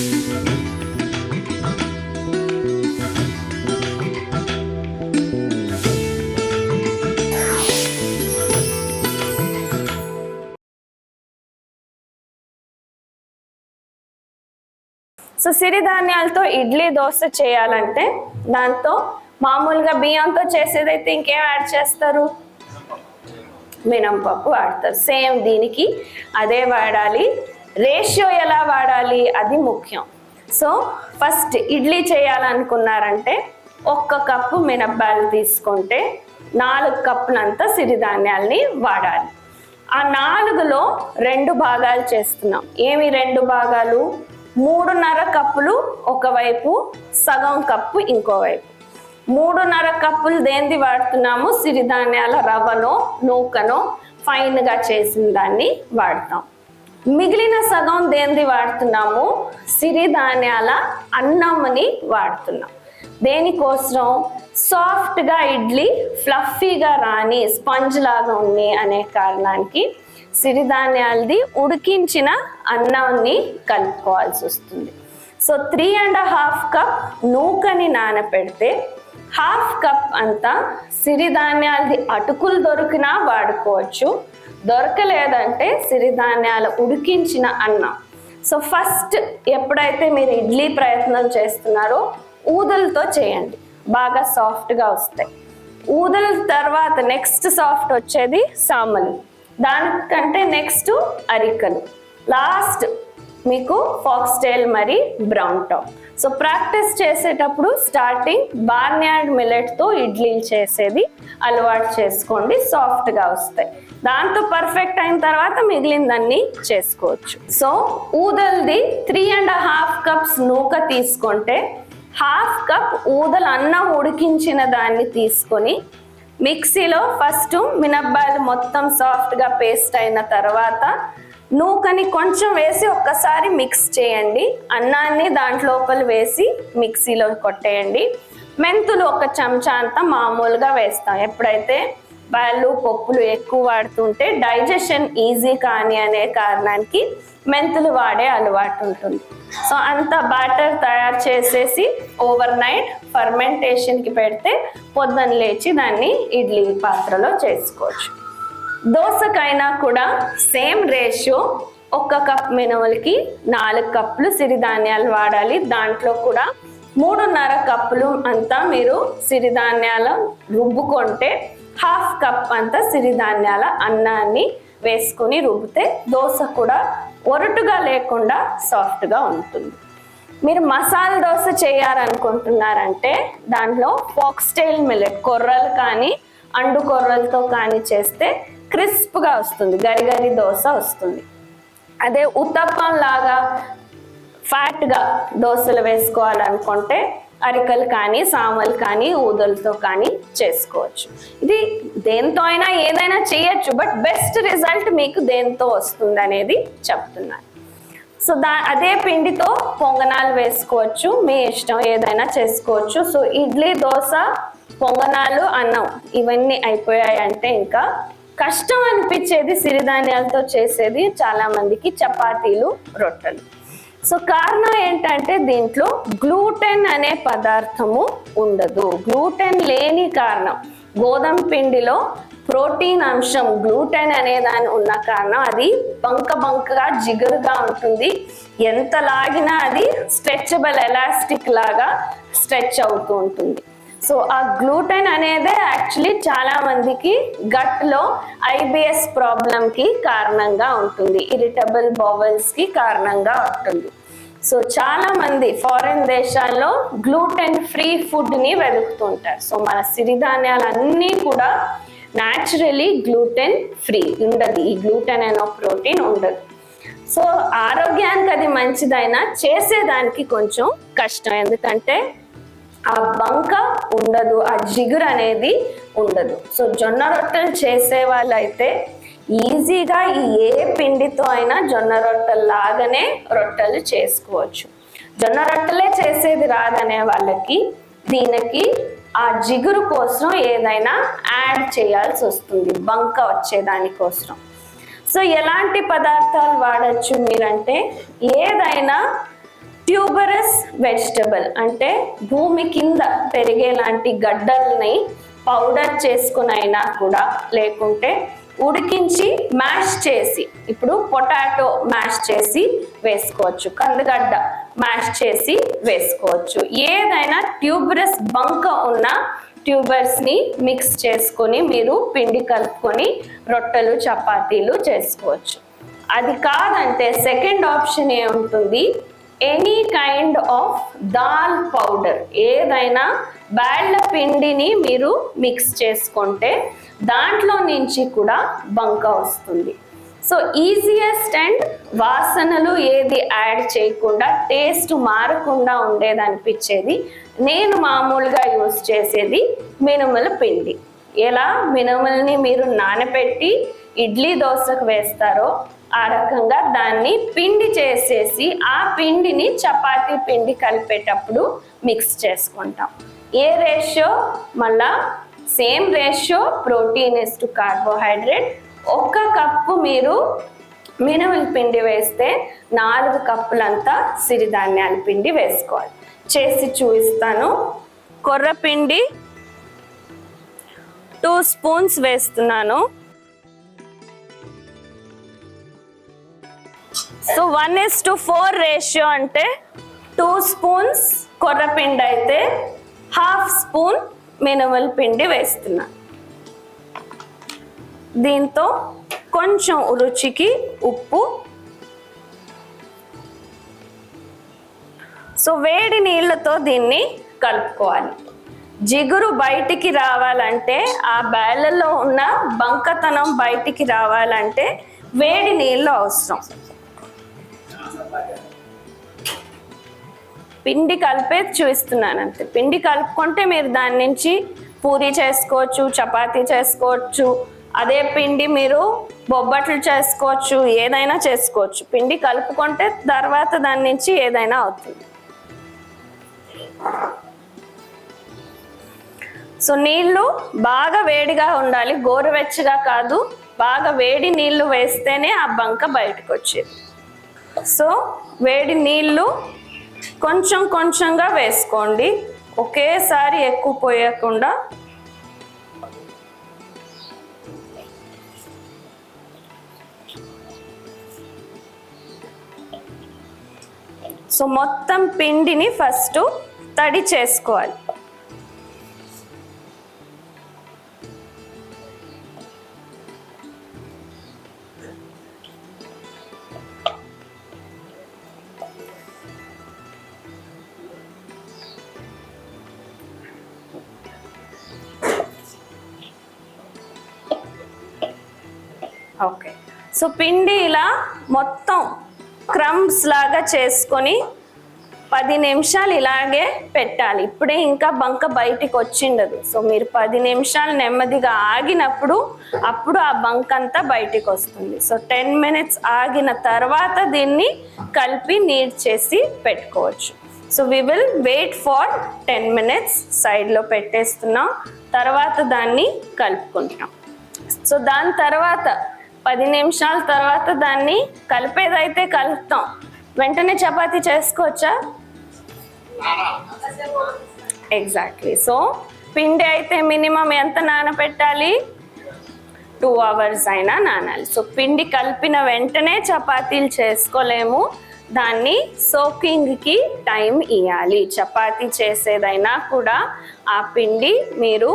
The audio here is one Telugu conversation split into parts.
సో సిరిధాన్యాలతో ఇడ్లీ దోశ చేయాలంటే దాంతో మామూలుగా బియ్యంతో చేసేదైతే ఇంకేం యాడ్ చేస్తారు? మినపప్పు వాడతారు. సేమ్ దీనికి అదే వాడాలి. రేషియో ఎలా వాడాలి? అది ముఖ్యం. సో ఫస్ట్ ఇడ్లీ చేయాలనుకున్నారంటే ఒక్క కప్పు మినప్పాలు తీసుకుంటే నాలుగు కప్పులంతా సిరిధాన్యాల్ని వాడాలి. ఆ నాలుగులో రెండు భాగాలు చేస్తున్నాం. ఏమి రెండు భాగాలు? మూడున్నర కప్పులు ఒకవైపు సగం కప్పు ఇంకోవైపు. మూడున్నర కప్పులు దేంది వాడుతున్నాము? సిరిధాన్యాల రవ్వనో నూకనో ఫైన్గా చేసిన దాన్ని వాడతాం. మిగిలిన సగం దేంది వాడుతున్నాము? సిరిధాన్యాల అన్నంని వాడుతున్నాం. దేనికోసం సాఫ్ట్గా ఇడ్లీ ఫ్లఫీగా రాని స్పంజ్ లాగా ఉంది అనే కారణానికి సిరిధాన్యాలది ఉడికించిన అన్నాన్ని కలుపుకోవాల్సి వస్తుంది. So three and half cup నూకని నానపెడితే హాఫ్ కప్ అంతా సిరిధాన్యాలది అటుకులు దొరికినా వాడుకోవచ్చు. దొరకలేదంటే సిరిధాన్యాలు ఉడికించిన అన్నం. సో ఫస్ట్ ఎప్పుడైతే మీరు ఇడ్లీ ప్రయత్నం చేస్తున్నారో ఊదలతో చేయండి. బాగా సాఫ్ట్గా వస్తాయి. ఊదల తర్వాత నెక్స్ట్ సాఫ్ట్ వచ్చేది సామలు. దానికంటే నెక్స్ట్ అరికలు. లాస్ట్ మీకు ఫాక్స్ టైల్ మరి బ్రౌన్ టాప్. సో ప్రాక్టీస్ చేసేటప్పుడు స్టార్టింగ్ బార్న్యార్డ్ మిల్లెట్తో ఇడ్లీలు చేసేది అలవాటు చేసుకోండి. సాఫ్ట్గా వస్తాయి. దాంతో పర్ఫెక్ట్ అయిన తర్వాత మిగిలిందన్నీ చేసుకోవచ్చు. సో ఊదల్ది త్రీ అండ్ హాఫ్ కప్స్ నూక తీసుకుంటే హాఫ్ కప్ ఊదల అన్నం ఉడికించిన దాన్ని తీసుకొని మిక్సీలో ఫస్ట్ మినబ్బాయిలు మొత్తం సాఫ్ట్గా పేస్ట్ అయిన తర్వాత నూకని కొంచెం వేసి ఒక్కసారి మిక్స్ చేయండి. అన్నాన్ని దాంట్లోపల వేసి మిక్సీలో కొట్టేయండి. మెంతులు ఒక చెంచా అంతా మామూలుగా వేస్తాం. ఎప్పుడైతే వాళ్ళు పప్పులు ఎక్కువ వాడుతుంటే డైజెషన్ ఈజీ కానీ అనే కారణానికి మెంతులు వాడే అలవాటు ఉంటుంది. సో అంత బ్యాటర్ తయారు చేసేసి ఓవర్ నైట్ ఫర్మెంటేషన్కి పెడితే పొద్దున్న లేచి దాన్ని ఇడ్లీ పాత్రలో చేసుకోవచ్చు. దోసకైనా కూడా సేమ్ రేషియో ఒక్క కప్ మినవలకి నాలుగు కప్పులు సిరిధాన్యాలు వాడాలి. దాంట్లో కూడా మూడున్నర కప్పులు అంతా మీరు సిరిధాన్యాల రుబ్బుకుంటే హాఫ్ కప్ అంతా సిరిధాన్యాల అన్నాన్ని వేసుకొని రుబ్బితే దోశ కూడా ఒరటుగా లేకుండా సాఫ్ట్గా ఉంటుంది. మీరు మసాలా దోశ చేయాలనుకుంటున్నారంటే దాంట్లో ఫాక్స్టైల్ మిల్లెట్ కొర్రలు కానీ అండు కొర్రలతో కానీ చేస్తే క్రిస్ప్గా వస్తుంది గరి గరి దోశ వస్తుంది. అదే ఉత్తప్పం లాగా ఫ్యాట్గా దోశలు వేసుకోవాలనుకుంటే అరికలు కానీ సామలు కానీ ఊదలతో కానీ చేసుకోవచ్చు. ఇది దేంతో అయినా ఏదైనా చేయొచ్చు బట్ బెస్ట్ రిజల్ట్ మీకు దేంతో వస్తుంది అనేది చెప్తున్నాను సో దా అదే పిండితో పొంగనాలు వేసుకోవచ్చు మీ ఇష్టం ఏదైనా చేసుకోవచ్చు. సో ఇడ్లీ దోశ పొంగనాలు అన్నం ఇవన్నీ అయిపోయాయి అంటే ఇంకా కష్టం అనిపించేది సిరిధాన్యాలతో చేసేది చాలా మందికి చపాతీలు రొట్టెలు. సో కారణం ఏంటంటే దీంట్లో గ్లూటెన్ అనే పదార్థము ఉండదు. గ్లూటెన్ లేని కారణం. గోధుమ పిండిలో ప్రోటీన్ అంశం గ్లూటెన్ అనే దాని ఉన్న కారణం అది బంక బంకగా జిగురుగా ఉంటుంది. ఎంత లాగినా అది స్ట్రెచబుల్ ఎలాస్టిక్ లాగా స్ట్రెచ్ అవుతూ ఉంటుంది. సో ఆ గ్లూటెన్ అనేదే యాక్చువల్లీ చాలా మందికి గట్లో ఐబిఎస్ ప్రాబ్లంకి కారణంగా ఉంటుంది. ఇరిటబుల్ బౌవల్స్కి కారణంగా ఉంటుంది. సో చాలా మంది ఫారిన్ దేశాల్లో గ్లూటెన్ ఫ్రీ ఫుడ్ని వెతుకుతుంటారు సో మన సిరిధాన్యాలన్నీ కూడా న్యాచురలీ గ్లూటెన్ ఫ్రీ ఉండదు. ఈ గ్లూటెన్ అనే ప్రోటీన్ ఉండదు. సో ఆరోగ్యానికి అది మంచిదైనా చేసేదానికి కొంచెం కష్టం. ఎందుకంటే ఆ బంక ఉండదు ఆ జిగురు అనేది ఉండదు. సో జొన్న రొట్టెలు చేసే వాళ్ళైతే ఈజీగా ఏ పిండితో అయినా జొన్న రొట్టెలు లాగానే రొట్టెలు చేసుకోవచ్చు. జొన్న రొట్టెలే చేసేది రాదనే వాళ్ళకి దీనికి ఆ జిగురు కోసం ఏదైనా యాడ్ చేయాల్సి వస్తుంది బంక వచ్చేదానికోసం సో ఎలాంటి పదార్థాలు వాడచ్చు మీరంటే ఏదైనా వెజిటబుల్ అంటే భూమి కింద పెరిగేలాంటి గడ్డల్ని పౌడర్ చేసుకునైనా కూడా లేకుంటే ఉడికించి మ్యాష్ చేసి ఇప్పుడు పొటాటో మ్యాష్ చేసి వేసుకోవచ్చు కందగడ్డ మ్యాష్ చేసి వేసుకోవచ్చు. ఏదైనా ట్యూబరస్ బంక ఉన్న ట్యూబర్స్ని మిక్స్ చేసుకొని మీరు పిండి కలుపుకొని రొట్టెలు చపాతీలు చేసుకోవచ్చు. అది కాదంటే సెకండ్ ఆప్షన్ ఏముంటుంది? Any kind of dal powder ఏదైనా బ్యాళ్ళ పిండిని మీరు మిక్స్ చేసుకుంటే దాంట్లో నుంచి కూడా బంక వస్తుంది. సో ఈజియెస్ట్ అండ్ వాసనలు ఏది యాడ్ చేయకుండా టేస్ట్ మారకుండా ఉండేది అనిపించేది. నేను మామూలుగా యూస్ చేసేది మినుముల పిండి. ఎలా? మినుముల్ని మీరు నానబెట్టి ఇడ్లీ దోశకు వేస్తారో ఆ రకంగా దాన్ని పిండి చేసేసి ఆ పిండిని చపాతీ పిండి కలిపేటప్పుడు మిక్స్ చేసుకుంటాం. ఏ రేషియో? మళ్ళా same ratio protein is to carbohydrate. ఒక్క కప్పు మీరు మినుముల పిండి వేస్తే నాలుగు కప్పులంతా సిరిధాన్యాల పిండి వేసుకోవాలి. చేసి చూపిస్తాను. కొర్ర పిండి టూ స్పూన్స్ వేస్తున్నాను. So one is to four ratio అంటే టూ స్పూన్స్ కొర్రపిండి అయితే హాఫ్ స్పూన్ మినుముల పిండి వేస్తున్నా. దీంతో కొంచెం రుచికి ఉప్పు. సో వేడి నీళ్ళతో దీన్ని కలుపుకోవాలి. జిగురు బయటికి రావాలంటే ఆ బేళ్ళలో ఉన్న బంకతనం బయటికి రావాలంటే వేడి నీళ్ళు అవసరం. పిండి కలిపే చూపిస్తున్నాను అంతే. పిండి కలుపుకుంటే మీరు దాని నుంచి పూరి చేసుకోవచ్చు చపాతీ చేసుకోవచ్చు అదే పిండి మీరు బొబ్బట్లు చేసుకోవచ్చు ఏదైనా చేసుకోవచ్చు. పిండి కలుపుకుంటే తర్వాత దాని నుంచి ఏదైనా అవుతుంది. సో నీళ్ళు బాగా వేడిగా ఉండాలి. గోరువెచ్చగా కాదు బాగా వేడి నీళ్ళు వేస్తేనే ఆ బంక బయటకు వచ్చేది సో వేడి నీళ్ళు కొంచెం కొంచెంగా వేసుకోండి. ఒకేసారి ఎక్కువ పోయకుండా సో మొత్తం పిండిని ఫస్ట్ తడి చేసుకోవాలి. ఓకే. సో పిండి ఇలా మొత్తం క్రమ్స్ లాగా చేసుకొని పది నిమిషాలు ఇలాగే పెట్టాలి. ఇప్పుడే ఇంకా బంక బయటికి వచ్చిండదు. సో మీరు పది నిమిషాలు నెమ్మదిగా ఆగినప్పుడు అప్పుడు ఆ బంక్ అంతా బయటికి వస్తుంది. సో టెన్ మినిట్స్ ఆగిన తర్వాత దీన్ని కలిపి నీట్ చేసి పెట్టుకోవచ్చు. So we will wait for ten minutes సైడ్లో పెట్టేస్తున్నాం. తర్వాత దాన్ని కలుపుకుంటున్నాం. సో దాని తర్వాత పది నిమిషాల తర్వాత దాన్ని కలిపేదైతే కలుపుతాం. వెంటనే చపాతీ చేసుకోవచ్చా? ఎగ్జాక్ట్లీ సో పిండి అయితే మినిమం ఎంత నానబెట్టాలి టూ అవర్స్ అయినా నానాలి. సో పిండి కలిపిన వెంటనే చపాతీలు చేసుకోలేము. దాన్ని సోకింగ్కి టైం ఇవ్వాలి చపాతీ చేసేదైనా కూడా ఆ పిండి మీరు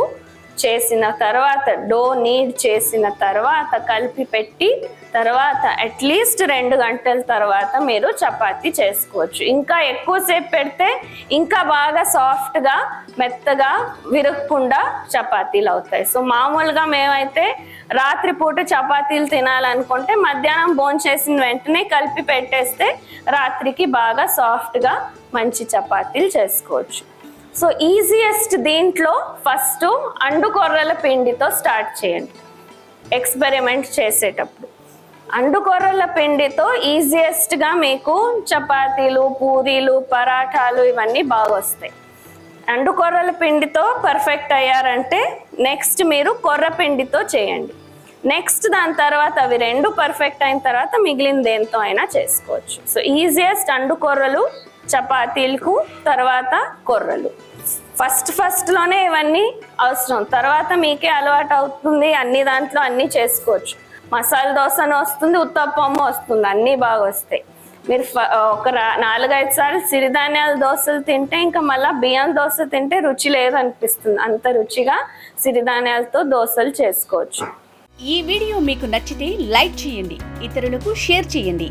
చేసిన తర్వాత డో నీడ్ చేసిన తర్వాత కలిపి పెట్టి తర్వాత అట్లీస్ట్ రెండు గంటల తర్వాత మీరు చపాతీ చేసుకోవచ్చు. ఇంకా ఎక్కువసేపు పెడితే ఇంకా బాగా సాఫ్ట్గా మెత్తగా విరగకుండా చపాతీలు అవుతాయి. సో మామూలుగా మేమైతే రాత్రిపూట చపాతీలు తినాలనుకుంటే మధ్యాహ్నం భోంచేసిన వెంటనే కలిపి పెట్టేస్తే రాత్రికి బాగా సాఫ్ట్గా మంచి చపాతీలు చేసుకోవచ్చు. సో ఈజియెస్ట్ దీంట్లో ఫస్ట్ అండు కొర్రల పిండితో స్టార్ట్ చేయండి. ఎక్స్పెరిమెంట్ చేసేటప్పుడు. అండు కొర్రల పిండితో ఈజియెస్ట్గా మీకు చపాతీలు పూరీలు పరాఠాలు ఇవన్నీ బాగా వస్తాయి అండు కొర్రల పిండితో పర్ఫెక్ట్ అయ్యారంటే నెక్స్ట్ మీరు కొర్ర పిండితో చేయండి. నెక్స్ట్ దాని తర్వాత అవి రెండు పర్ఫెక్ట్ అయిన తర్వాత మిగిలిన దేంతో అయినా చేసుకోవచ్చు. సో ఈజియెస్ట్ అండు కొర్రలు చపాతీలకు తర్వాత కొర్రలు. ఫస్ట్ ఫస్ట్లోనే ఇవన్నీ అవసరం. తర్వాత మీకే అలవాటు అవుతుంది అన్ని దాంట్లో అన్నీ చేసుకోవచ్చు. మసాలా దోశను వస్తుంది ఉత్తప్పము వస్తుంది అన్నీ బాగా వస్తాయి. మీరు ఫ- ఒక నాలుగైదు సార్లు సిరిధాన్యాల దోశలు తింటే ఇంకా మళ్ళీ బియ్యం దోశ తింటే రుచి లేదనిపిస్తుంది. అంత రుచిగా సిరిధాన్యాలతో దోశలు చేసుకోవచ్చు. ఈ వీడియో మీకు నచ్చితే లైక్ చేయండి ఇతరులకు షేర్ చేయండి.